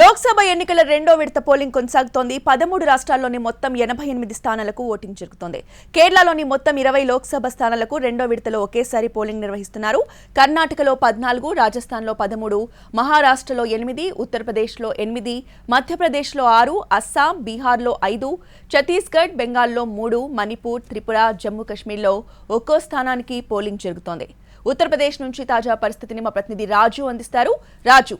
లోక్సభ ఎన్నికల రెండో విడత పోలింగ్ కొనసాగుతోంది. పదమూడు రాష్ట్రాల్లోని మొత్తం ఎనభై ఎనిమిది స్థానాలకు ఓటింగ్ జరుగుతోంది. కేరళలోని మొత్తం ఇరవై లోక్సభ స్థానాలకు రెండో విడతలో ఒకేసారి పోలింగ్ నిర్వహిస్తున్నారు. కర్ణాటకలో పద్నాలుగు రాజస్థాన్లో పదమూడు మహారాష్ట్రలో ఎనిమిది ఉత్తరప్రదేశ్లో ఎనిమిది మధ్యప్రదేశ్లో ఆరు అస్సాం బీహార్లో ఐదు ఛత్తీస్గఢ్ బెంగాల్లో మూడు మణిపూర్ త్రిపుర జమ్మూ కాశ్మీర్లో ఒక్కో స్థానానికి పోలింగ్ జరుగుతోంది. ఉత్తరప్రదేశ్ నుంచి తాజా పరిస్థితిని మా ప్రతినిధి రాజు అందిస్తారు. రాజు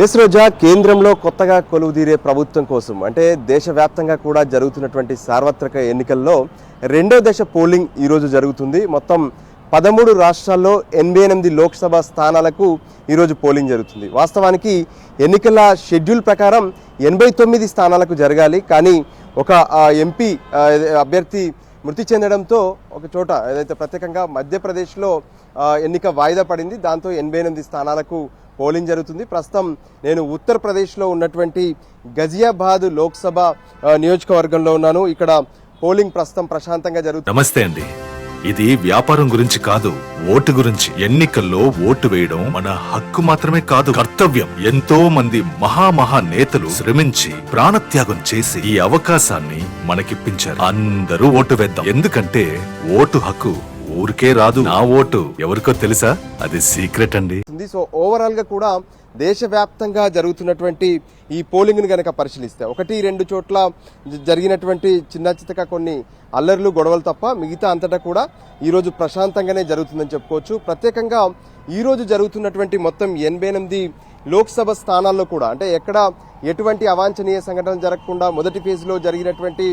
ఎస్ రోజా కేంద్రంలో కొత్తగా కొలువుదీరే ప్రభుత్వం కోసం అంటే దేశవ్యాప్తంగా కూడా జరుగుతున్నటువంటి సార్వత్రిక ఎన్నికల్లో రెండో దశ పోలింగ్ ఈరోజు జరుగుతుంది. మొత్తం పదమూడు రాష్ట్రాల్లో ఎనభై ఎనిమిది లోక్సభ స్థానాలకు ఈరోజు పోలింగ్ జరుగుతుంది. వాస్తవానికి ఎన్నికల షెడ్యూల్ ప్రకారం ఎనభై తొమ్మిది స్థానాలకు జరగాలి. కానీ ఒక ఎంపీ అభ్యర్థి మృతి చెందడంతో ఒక చోట ఏదైతే ప్రత్యేకంగా మధ్యప్రదేశ్లో ఎన్నిక వాయిదా పడింది దాంతో ఎనభై ఎనిమిది స్థానాలకు పోలింగ్ జరుగుతుంది. ప్రస్తుతం నేను ఉత్తరప్రదేశ్లో ఉన్నటువంటి గజియాబాద్ లోక్సభ నియోజకవర్గంలో ఉన్నాను. ఇక్కడ పోలింగ్ ప్రస్తుతం ప్రశాంతంగా జరుగుతుంది. నమస్తే అండి. ఇది వ్యాపారం గురించి కాదు ఓటు గురించి. ఎన్నికల్లో ఓటు వేయడం మన హక్కు మాత్రమే కాదు. కర్తవ్యం. ఎంతో మంది మహామహా నేతలు శ్రమించి ప్రాణత్యాగం చేసి ఈ అవకాశాన్ని మనకిప్పించారు. అందరూ ఓటు వేద్దాం. ఎందుకంటే ఓటు హక్కు ఊరికే రాదు. నా ఓటు ఎవరికో తెలుసా? అది సీక్రెట్ అండి. సో ఓవరాల్గా కూడా దేశవ్యాప్తంగా జరుగుతున్నటువంటి ఈ పోలింగ్ని గనక పరిశీలిస్తే ఒకటి రెండు చోట్ల జరిగినటువంటి చిన్న చితక కొన్ని అల్లర్లు గొడవలు తప్ప మిగతా అంతటా కూడా ఈ రోజు ప్రశాంతంగానే జరుగుతుందని చెప్పుకోవచ్చు. ప్రత్యేకంగా ఈరోజు జరుగుతున్నటువంటి మొత్తం ఎనభై ఎనిమిది లోక్సభ స్థానాల్లో కూడా అంటే ఎక్కడ ఎటువంటి అవాంఛనీయ సంఘటనలు జరగకుండా మొదటి ఫేజ్లో జరిగినటువంటి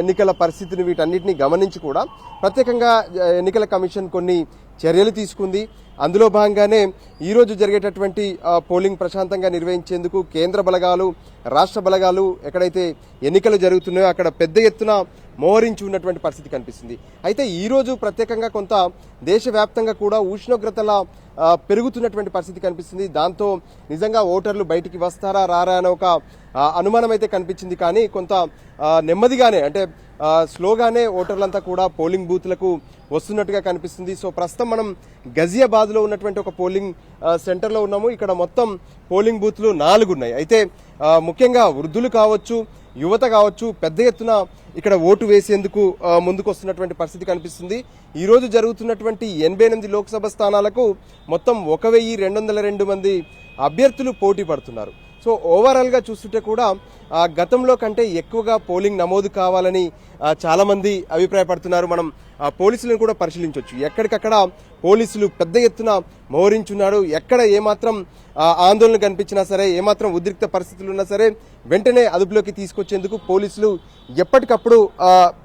ఎన్నికల పరిస్థితిని వీటన్నిటిని గమనించి కూడా ప్రత్యేకంగా ఎన్నికల కమిషన్ కొన్ని చర్యలు తీసుకుంది. అందులో భాగంగానే ఈరోజు జరిగేటటువంటి పోలింగ్ ప్రశాంతంగా నిర్వహించేందుకు కేంద్ర బలగాలు రాష్ట్ర బలగాలు ఎక్కడైతే ఎన్నికలు జరుగుతున్నాయో అక్కడ పెద్ద ఎత్తున మోహరించి ఉన్నటువంటి పరిస్థితి కనిపిస్తుంది. అయితే ఈరోజు ప్రత్యేకంగా కొంత దేశవ్యాప్తంగా కూడా ఉష్ణోగ్రతల పెరుగుతున్నటువంటి పరిస్థితి కనిపిస్తుంది. దాంతో నిజంగా ఓటర్లు బయటికి వస్తారా రారా అనే ఒక అనుమానం అయితే కనిపించింది. కానీ కొంత నెమ్మదిగానే అంటే స్లోగానే ఓటర్లంతా కూడా పోలింగ్ బూత్లకు వస్తున్నట్టుగా కనిపిస్తుంది. సో ప్రస్తుతం మనం గజియాబాద్లో ఉన్నటువంటి ఒక పోలింగ్ సెంటర్లో ఉన్నాము. ఇక్కడ మొత్తం పోలింగ్ బూత్లు నాలుగు ఉన్నాయి అయితే ముఖ్యంగా వృద్ధులు కావచ్చు యువత కావచ్చు పెద్ద ఎత్తున ఇక్కడ ఓటు వేసేందుకు ముందుకు వస్తున్నటువంటి పరిస్థితి కనిపిస్తుంది. ఈరోజు జరుగుతున్నటువంటి ఎనభై ఎనిమిది లోక్సభ స్థానాలకు మొత్తం ఒక వెయ్యి రెండు వందల రెండు మంది అభ్యర్థులు పోటీ పడుతున్నారు. సో ఓవరాల్గా చూస్తుంటే కూడా గతంలో కంటే ఎక్కువగా పోలింగ్ నమోదు కావాలని చాలామంది అభిప్రాయపడుతున్నారు. మనం పోలీసులను కూడా పరిశీలించవచ్చు ఎక్కడికక్కడ పోలీసులు పెద్ద ఎత్తున మోహరించున్నారు ఎక్కడ ఏమాత్రం ఆందోళన కనిపించినా సరే ఏమాత్రం ఉద్రిక్త పరిస్థితులు ఉన్నా సరే వెంటనే అదుపులోకి తీసుకొచ్చేందుకు పోలీసులు ఎప్పటికప్పుడు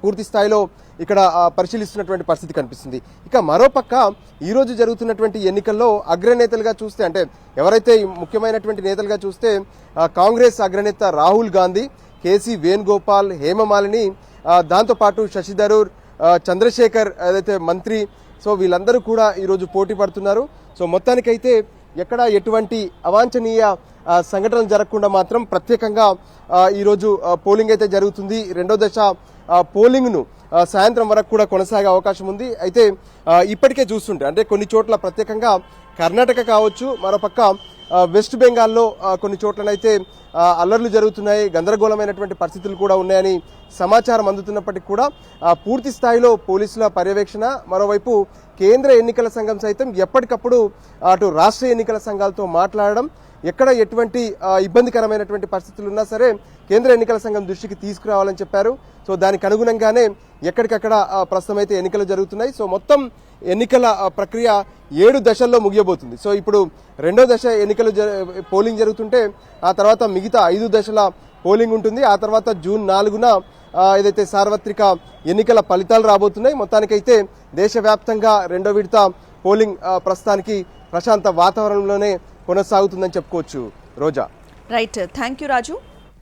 పూర్తి స్థాయిలో ఇక్కడ పరిశీలిస్తున్నటువంటి పరిస్థితి కనిపిస్తుంది. ఇక మరోపక్క ఈరోజు జరుగుతున్నటువంటి ఎన్నికల్లో అగ్రనేతలుగా చూస్తే అంటే ఎవరైతే ముఖ్యమైనటువంటి నేతలుగా చూస్తే కాంగ్రెస్ అగ్రనేత రాహుల్ గాంధీ కేసీ వేణుగోపాల్ హేమమాలిని దాంతోపాటు శశి థరూర్ చంద్రశేఖర్ ఏదైతే మంత్రి సో వీళ్ళందరూ కూడా ఈరోజు పోటీ పడుతున్నారు. సో మొత్తానికైతే ఎక్కడ ఎటువంటి అవాంఛనీయ సంఘటనలు జరగకుండా మాత్రం ప్రత్యేకంగా ఈరోజు పోలింగ్ అయితే జరుగుతుంది. రెండో దశ పోలింగ్ను సాయంత్రం వరకు కూడా కొనసాగే అవకాశం ఉంది. అయితే ఇప్పటికే చూస్తుంటే అంటే కొన్ని చోట్ల ప్రత్యేకంగా కర్ణాటక కావచ్చు మరోపక్క వెస్ట్ బెంగాల్లో కొన్ని చోట్లనైతే అల్లర్లు జరుగుతున్నాయి గందరగోళమైనటువంటి పరిస్థితులు కూడా ఉన్నాయని సమాచారం అందుతున్నప్పటికీ కూడా పూర్తి స్థాయిలో పోలీసుల పర్యవేక్షణ మరోవైపు కేంద్ర ఎన్నికల సంఘం సైతం ఎప్పటికప్పుడు అటు రాష్ట్ర ఎన్నికల సంఘాలతో మాట్లాడడం ఎక్కడ ఎటువంటి ఇబ్బందికరమైనటువంటి పరిస్థితులు ఉన్నా సరే కేంద్ర ఎన్నికల సంఘం దృష్టికి తీసుకురావాలని చెప్పారు. సో దానికి అనుగుణంగానే ఎక్కడికక్కడ ప్రస్తుతం అయితే ఎన్నికలు జరుగుతున్నాయి. సో మొత్తం ఎన్నికల ప్రక్రియ ఏడు దశల్లో ముగియబోతుంది. సో ఇప్పుడు రెండో దశ ఎన్నికలు జ- పోలింగ్ జరుగుతుంటే ఆ తర్వాత మిగతా ఐదు దశల పోలింగ్ ఉంటుంది. ఆ తర్వాత జూన్ నాలుగున ఏదైతే సార్వత్రిక ఎన్నికల ఫలితాలు రాబోతున్నాయి మొత్తానికైతే దేశవ్యాప్తంగా రెండో విడత పోలింగ్ ప్రస్తుతానికి ప్రశాంత వాతావరణంలోనే కొనసాగుతుందని చెప్పుకోవచ్చు. Roja. Right. Thank you Raju.